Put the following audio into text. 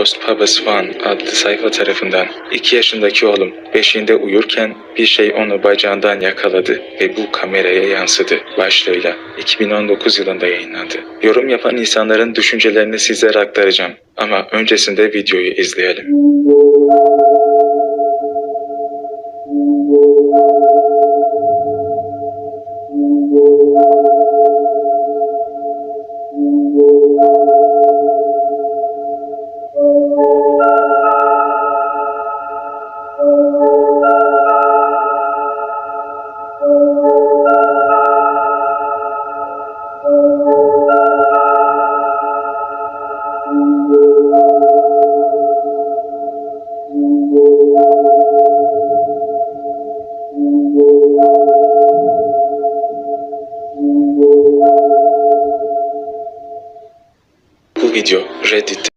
Ghost Papas One adlı sayfa tarafından 2 yaşındaki oğlum beşiğinde uyurken bir şey onu bacağından yakaladı ve bu kameraya yansıdı başlığıyla 2019 yılında yayınlandı. Yorum yapan insanların düşüncelerini sizlere aktaracağım ama öncesinde videoyu izleyelim. Видео Reddit